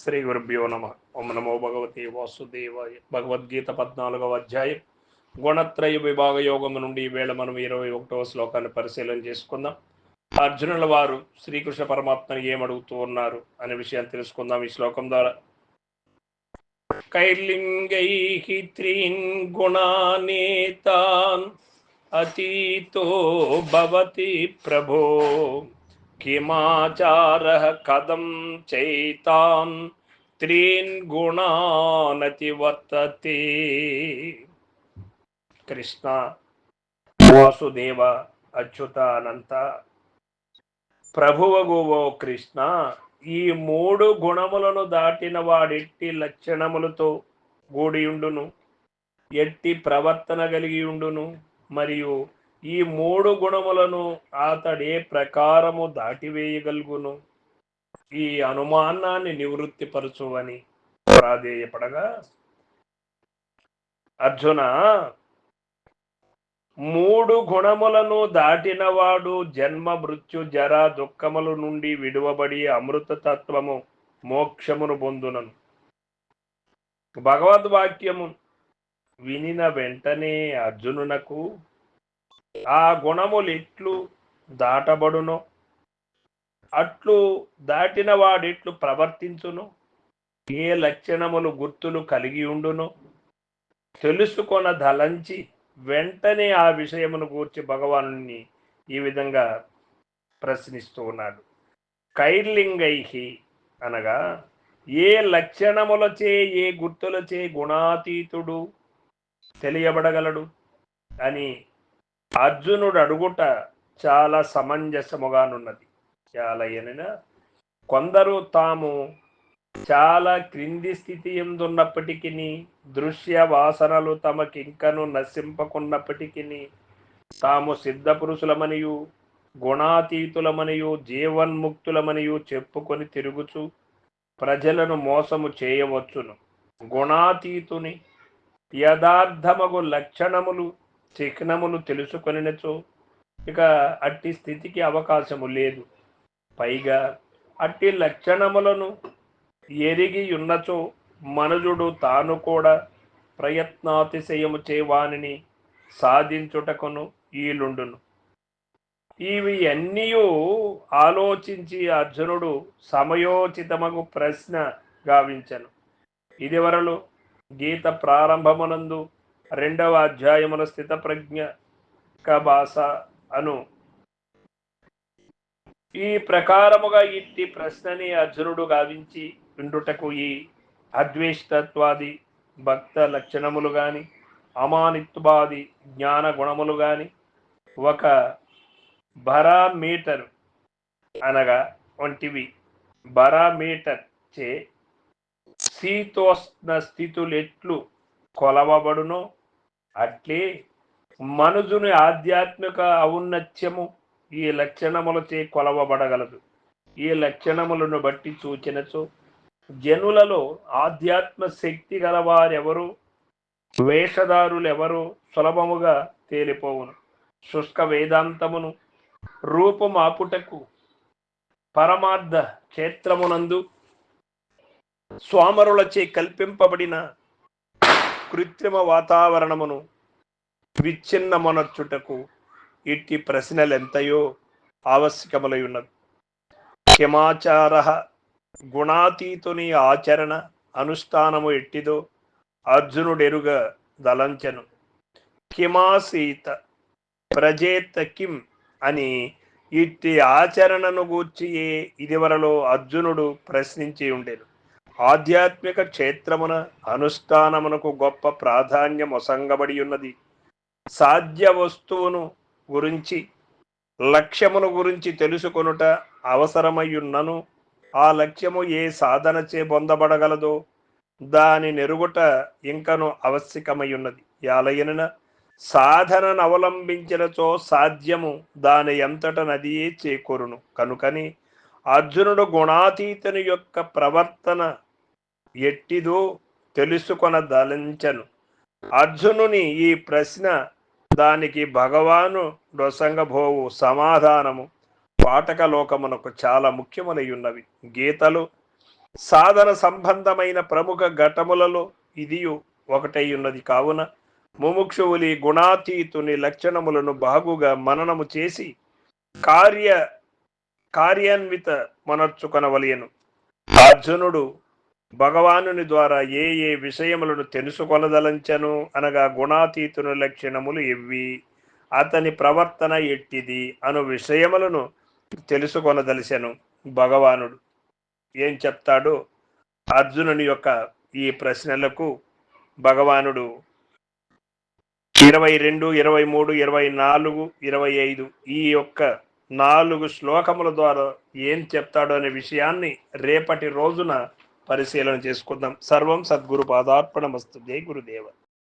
శ్రీ గురుభ్యో నమ. ఓం నమో భగవతి వాసుదేవాయ. భగవద్గీత పద్నాలుగవ అధ్యాయం. గుణత్రయ విభాగ యోగము నుండి ఈ వేళ మనం ఇరవై ఒకటవ శ్లోకాన్ని పరిశీలన చేసుకుందాం. అర్జునుల వారు శ్రీకృష్ణ పరమాత్మని ఏమడుగుతూ ఉన్నారు అనే విషయాన్ని తెలుసుకుందాం ఈ శ్లోకం ద్వారా. కైర్లింగై త్రీన్ గుణానేతాన్ అతీతో భవతి ప్రభో. किमाचारः కథం చైతాన్ త్రీన్ గుణానతి వర్తతే కృష్ణ వాసుదేవ అచ్యుతానంత. ప్రభువగువో కృష్ణ ఈ మూడు గుణములను దాటిన వాడెట్టి లక్షణములతో గూడియుండును ఎట్టి ప్రవర్తన కలిగి ఉండును మరియు ఈ మూడు గుణములను అతడే ప్రకారము దాటివేయగలుగును? ఈ అనుమానాన్ని నివృత్తిపరచువని ప్రాధేయపడగా అర్జున మూడు గుణములను దాటినవాడు జన్మ మృత్యు జర దుఃఖముల నుండి విడువబడి అమృత తత్వము మోక్షమును పొందునను. భగవద్వాక్యము వినిన వెంటనే అర్జునునకు ఆ గుణములు ఎట్లు దాటబడును. అట్లు దాటిన వాడిట్లు ప్రవర్తించును. ఏ లక్షణములు గుర్తులు కలిగి ఉండును? తెలుసుకొన ధలంచి వెంటనే ఆ విషయమును గూర్చి భగవాను ఈ విధంగా ప్రశ్నిస్తూ ఉన్నాడు. కైర్లింగైహి అనగా ఏ లక్షణములచే ఏ గుర్తులచే గుణాతీతుడు తెలియబడగలడు? అని అర్జునుడు అడుగుట చాలా సమంజసముగానున్నది. చాలా ఏనైనా కొందరు తాము చాలా క్రింది స్థితి ఎందున్నప్పటికీ దృశ్య వాసనలు తమకింకను నశింపకున్నప్పటికీ తాము సిద్ధ పురుషులమనియు గుణాతీతులమనియు జీవన్ముక్తులమనియు చెప్పుకొని తిరుగుచు ప్రజలను మోసము చేయవచ్చును. గుణాతీతుని యథార్థమగు లక్షణములు చిహ్నమును తెలుసుకొనినచో ఇక అట్టి స్థితికి అవకాశము లేదు. పైగా అట్టి లక్షణములను ఎరిగి ఉన్నచో మనుజుడు తాను కూడా ప్రయత్నాతిశయము చేవానిని సాధించుటకును ఈలుండును. ఇవి అన్నీ ఆలోచించి అర్జునుడు సమయోచితమగు ప్రశ్న గావించను. ఇదివరలో గీత ప్రారంభమునందు రెండవ అధ్యాయముల స్థిత ప్రజ్ఞ భాష అను. ఈ ప్రకారముగా ఇట్టి ప్రశ్నని అర్జునుడు గావించి ఉండుటకు ఈ అద్వేష్టత్వాది భక్త లక్షణములు గాని అమానిత్వాది జ్ఞాన గుణములు గాని ఒక బరామీటర్ అనగా వంటివి. బరామీటర్ చే శీతోష్ణ స్థితులెట్లు కొలవబడునో అట్లే మనుజుని ఆధ్యాత్మిక ఔన్నత్యము ఈ లక్షణములచే కొలవబడగలదు. ఈ లక్షణములను బట్టి సూచనచో జనులలో ఆధ్యాత్మ శక్తి గలవారెవరు? వేషధారులెవరు? సులభముగా తేలిపోవును. శుష్క వేదాంతమును రూపమాపుటకు పరమార్థ క్షేత్రమునందు స్వామరులచే కల్పింపబడిన కృత్రిమ వాతావరణమును విచ్ఛిన్నమనర్చుటకు ఇట్టి ప్రశ్నలెంతయో ఆవశ్యకములై ఉన్నది కిమాచార గుణాతీతుని ఆచరణ అనుష్ఠానము ఎట్టిదో అర్జునుడెరుగ దలంచను. కిమాసీత ప్రజేత కిం అని ఇట్టి ఆచరణను గూర్చి ఇదివరలో అర్జునుడు ప్రశ్నించి ఉండేను ఆధ్యాత్మిక క్షేత్రమున అనుష్ఠానమునకు గొప్ప ప్రాధాన్యం ఒసంగబడి ఉన్నది. సాధ్య వస్తువును గురించి లక్ష్యమును గురించి తెలుసుకొనుట అవసరమయ్యున్నను ఆ లక్ష్యము ఏ సాధనచే పొందబడగలదో దాని నెరుగుట ఇంకను ఆవశ్యకమయ్యున్నది. యాలయన సాధనను అవలంబించినచో సాధ్యము దాని ఎంతట నదియే చేకూరును. కనుకని అర్జునుడు గుణాతీతుని యొక్క ప్రవర్తన ఎట్టిదో తెలుసుకొనదలించను. అర్జునుని ఈ ప్రశ్న దానికి భగవాను రొసంగభోవు సమాధానము పాఠక లోకమునకు చాలా ముఖ్యములై ఉన్నవి గీతలు సాధన సంబంధమైన ప్రముఖ ఘటములలో ఇది ఒకటై ఉన్నది కావున ముముక్షువులి గుణాతీతుని లక్షణములను బాగుగా మననము చేసి కార్య కార్యాన్విత మనర్చుకొనవలయను అర్జునుడు భగవానుని ద్వారా ఏ ఏ విషయములను తెలుసుకొనదలంచను అనగా గుణాతీతుని లక్షణములు ఇవి అతని ప్రవర్తన ఎట్టిది అను విషయములను తెలుసుకొనదలిసెను భగవానుడు. ఏం చెప్తాడో అర్జునుని యొక్క ఈ ప్రశ్నలకు భగవానుడు ఇరవై రెండు ఇరవై మూడు ఇరవై నాలుగు ఇరవై ఐదు ఈ యొక్క నాలుగు శ్లోకముల ద్వారా ఏం చెప్తాడో అనే విషయాన్ని రేపటి రోజున పరిశీలన చేసుకుందాం. సర్వం సద్గురు పాదార్పణమస్తు. జై గురుదేవ.